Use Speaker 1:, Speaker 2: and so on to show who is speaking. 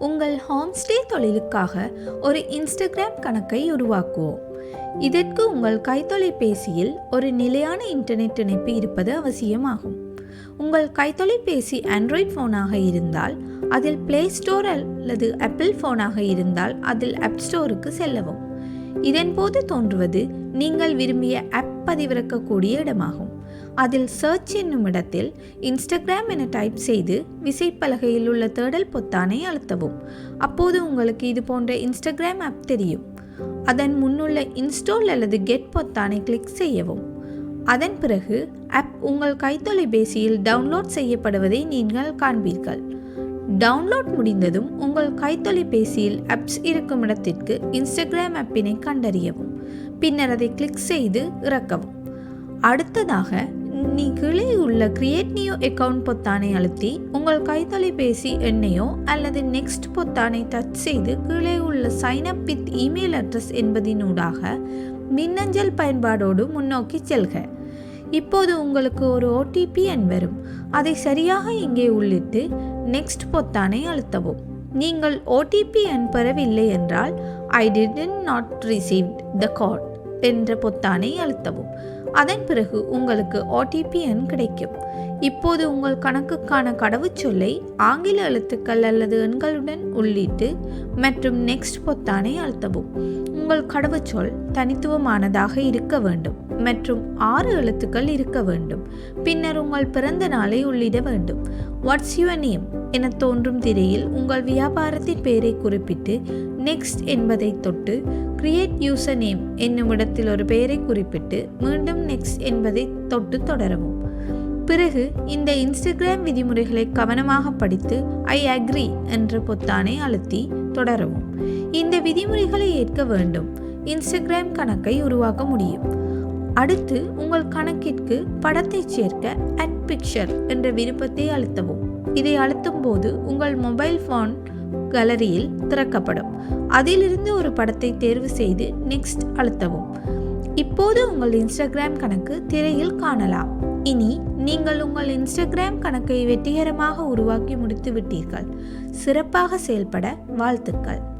Speaker 1: உங்கள் ஹோம்ஸ்டே தொழிலுக்காக ஒரு இன்ஸ்டாகிராம் கணக்கை உருவாக்குவோம். இதற்கு உங்கள் கைத்தொலைபேசியில் ஒரு நிலையான இன்டர்நெட் இணைப்பு இருப்பது அவசியமாகும். உங்கள் கைத்தொலைபேசி ஆண்ட்ராய்ட் ஃபோனாக இருந்தால் அதில் பிளே ஸ்டோர் அல்லது ஆப்பிள் ஃபோனாக இருந்தால் அதில் ஆப் ஸ்டோருக்கு செல்லவும். இதன்போது தோன்றுவது நீங்கள் விரும்பிய ஆப் பதிவிறக்கக்கூடிய இடமாகும். அதில் சர்ச் என்னும் இடத்தில் இன்ஸ்டாகிராம் என டைப் செய்து விசைப்பலகையில் உள்ள தேடல் பொத்தானை அழுத்தவும். அப்போது உங்களுக்கு இது போன்ற இன்ஸ்டாகிராம் ஆப் தெரியும். அதன் முன்னுள்ள இன்ஸ்டால் அல்லது கெட் பொத்தானை கிளிக் செய்யவும். அதன் பிறகு ஆப் உங்கள் கைத்தொலைபேசியில் டவுன்லோட் செய்யப்படுவதை நீங்கள் காண்பீர்கள். டவுன்லோட் முடிந்ததும் உங்கள் கைத்தொலைபேசியில் ஆப்ஸ் இருக்கும் இடத்திற்கு இன்ஸ்டாகிராம் ஆப்பினை கண்டறியவும். பின்னர் அதை கிளிக் செய்து இறக்கவும். அடுத்ததாக நீ கீழே உள்ள கிரியேட் நியூ அக்கவுண்ட் பொத்தானை அழுத்தி உங்கள் கைத்தொலைபேசி எண்ணையோ அல்லது நெக்ஸ்ட் பொத்தானை டச் செய்து கீழே உள்ள sign up with email address என்பதினூடாக மின்னஞ்சல் பயன்பாடோடு முன்னோக்கி செல்க. இப்போது உங்களுக்கு ஒரு ஓடிபி எண் வரும். அதை சரியாக இங்கே உள்ளிட்டு நெக்ஸ்ட் பொத்தானை அழுத்தவும். நீங்கள் ஓடிபி எண் பெறவில்லை என்றால் I didn't not receive the card என்ற பொத்தானை அழுத்தவும். அதன் பிறகு உங்களுக்கு ஓடிபி எண் கிடைக்கும். இப்போது உங்கள் கணக்குக்கான கடவுச்சொல்லை ஆங்கில எழுத்துக்கள் அல்லது எண்களுடன் உள்ளிட்டு மற்றும் நெக்ஸ்ட் பொத்தானை அழுத்தவும். உங்கள் கடவுச்சொல் தனித்துவமானதாக இருக்க வேண்டும். மற்றும் ஆறு எழுத்துக்கள் இருக்க வேண்டும். பின்னர் உங்கள் பிறந்த நாளை உள்ளிட வேண்டும். வாட்ஸ் யுவர் நேம் என தோன்றும் திரையில் உங்கள் வியாபாரத்தின் பெயரை குறிப்பிட்டு நெக்ஸ்ட் என்பதை தொட்டு கிரியேட் யூசர் நேம் என்னும் இடத்தில் ஒரு பெயரை குறிப்பிட்டு மீண்டும் நெக்ஸ்ட் என்பதை தொட்டு தொடரவும். பிறகு இந்த இன்ஸ்டாகிராம் விதிமுறைகளை கவனமாக படித்து ஐ அக்ரி என்ற பொத்தானை அழுத்தி தொடரவும். இந்த விதிமுறைகளை ஏற்க வேண்டும். இன்ஸ்டாகிராம் கணக்கை உருவாக்க முடியும். அடுத்து உங்கள் கணக்கிற்கு படத்தை சேர்க்க அட் பிக்சர் என்ற விருப்பத்தை அழுத்தவும். இதை அழுத்தும் போது உங்கள் மொபைல் ஃபோன் கேலரியில் திறக்கப்படும். அதிலிருந்து ஒரு படத்தை தேர்வு செய்து நெக்ஸ்ட் அழுத்தவும். இப்போது உங்கள் இன்ஸ்டாகிராம் கணக்கு திரையில் காணலாம். இனி நீங்கள் உங்கள் இன்ஸ்டாகிராம் கணக்கை வெற்றிகரமாக உருவாக்கி முடித்து விட்டீர்கள். சிறப்பாக செயல்பட வாழ்த்துக்கள்.